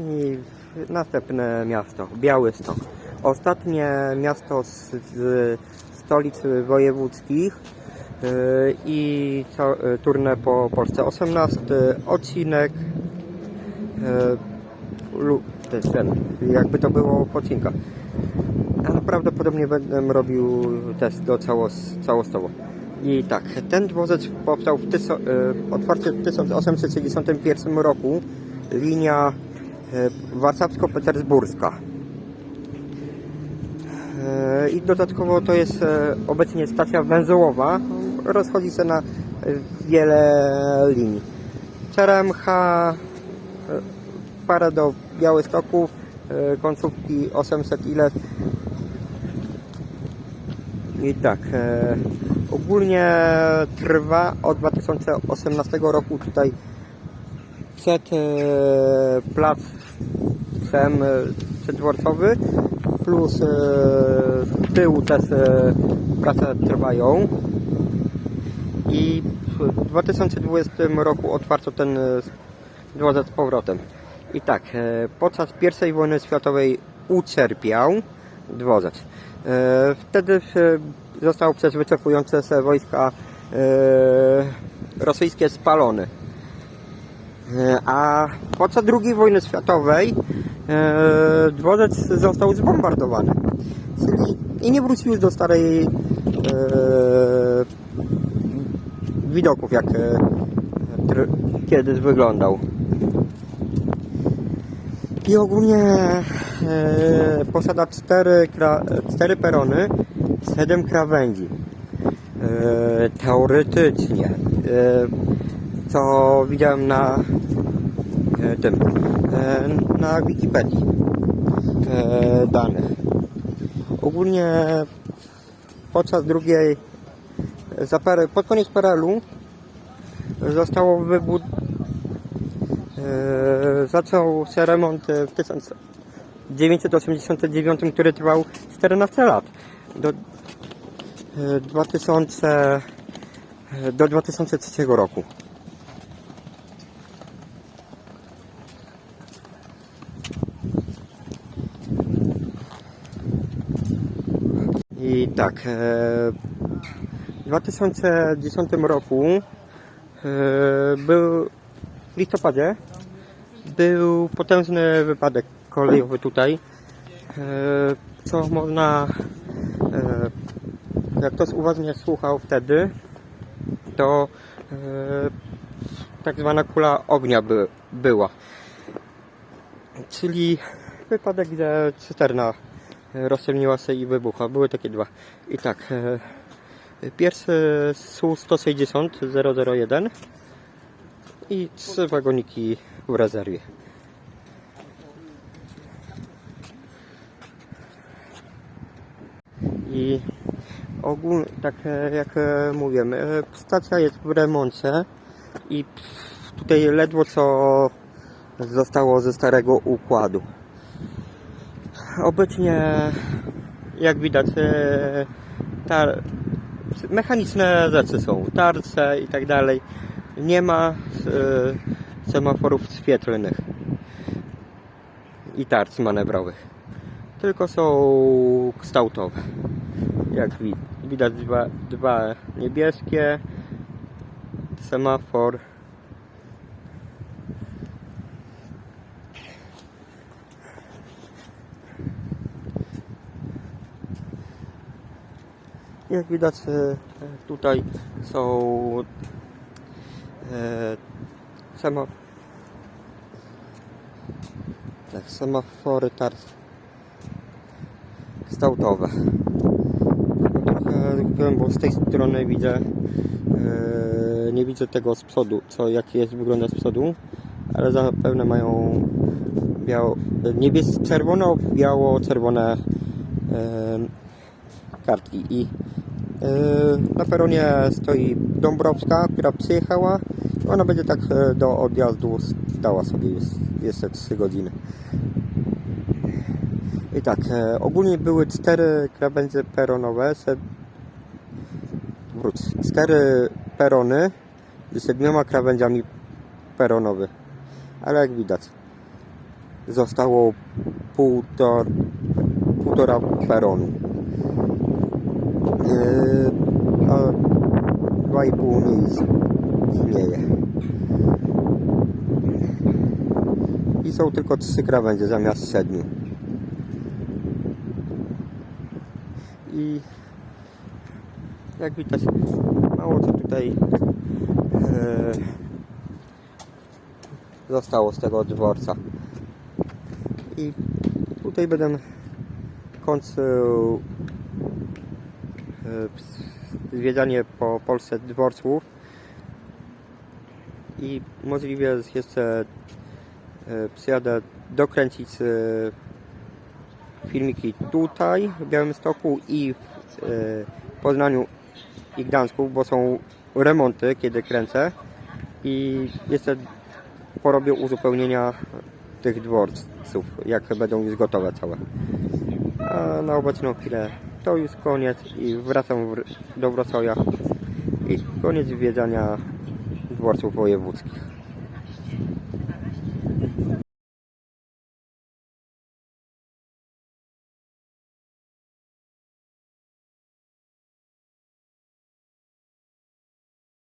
I następne miasto, Białystok. Ostatnie miasto z, z stolic wojewódzkich yy, i yy, turnę po Polsce. 18 odcinek yy, lub ten, jakby to było w odcinkach. A prawdopodobnie będę robił test do całos, całostowo. I tak, ten dworzec powstał w tyso, y, otwarcie w 1861 roku. Linia y, warszawsko-petersburska. Y, I dodatkowo to jest y, obecnie stacja węzełowa. Rozchodzi się na wiele linii. CRMH parę do Białegostoku, y, końcówki 800 ile i tak, e, ogólnie trwa od 2018 roku tutaj przed placem e, przeddworcowy plus e, z tyłu też e, prace trwają i w 2020 roku otwarto ten dworzec z powrotem. I tak, podczas I wojny światowej ucierpiał dworzec. Wtedy został przez wyczerpujące się wojska rosyjskie spalony. E, A podczas II wojny światowej e, dworzec został zbombardowany. Czyli i nie wrócił do starej e, widoków, jak kiedyś wyglądał. I ogólnie e, posiada cztery, kra, cztery perony, siedem krawędzi. E, teoretycznie, co widziałem na e, tym, e, na Wikipedii e, danych. Ogólnie podczas drugiej, za pod koniec PRL-u zostało wybud, zaczął się remont w 1989, który trwał 14 lat. Do, e, 2000, e, do 2003 roku. I tak, e, w 2010 roku e, był w listopadzie był potężny wypadek kolejowy tutaj, e, co można, jak ktoś uważnie słuchał wtedy, to tak zwana kula ognia by, była. Czyli wypadek, gdzie cysterna rozciemniła się i wybuchła. Były takie dwa. I tak, e, pierwszy SU-160 001 i trzy wagoniki w rezerwie. I ogólnie, tak e, jak e, mówię, e, stacja jest w remoncie i tutaj ledwo co zostało ze starego układu. Obecnie, jak widać, e, mechaniczne rzeczy są, tarcze i tak dalej. Nie ma e, semaforów świetlnych i tarcz manewrowych. Tylko są kształtowe. Jak wi- widać dwa, dwa niebieskie, semafor. Jak widać e, tutaj są e, sema, tak, semafory tarcz kształtowe. Trochę byłem, bo z tej strony widzę e, nie widzę tego z przodu, co jak jest wygląda z przodu, ale zapewne mają biało, niebies, czerwono, biało, czerwone kartki i na peronie stoi Dąbrowska, która przyjechała. Ona będzie tak e, do odjazdu stała sobie jeszcze 3 godziny. I tak, e, ogólnie były cztery krawędzie peronowe, wróć, cztery perony z siedmioma krawędziami peronowych. Ale jak widać, zostało półtor, półtora peronu. Yy, a 2,5 miejsc istnieje. I są tylko trzy krawędzie zamiast siedmiu. I jak widać, mało co tutaj e, zostało z tego dworca. I tutaj będę kończył e, zwiedzanie po Polsce dworców i możliwie jeszcze e, przyjadę dokręcić e, filmiki tutaj w Białymstoku i w e, Poznaniu i Gdańsku, bo są remonty, kiedy kręcę i jeszcze porobię uzupełnienia tych dworców, jak będą już gotowe całe. A na obecną chwilę to już koniec i wracam do Wrocławia i koniec zwiedzania dworców wojewódzkich.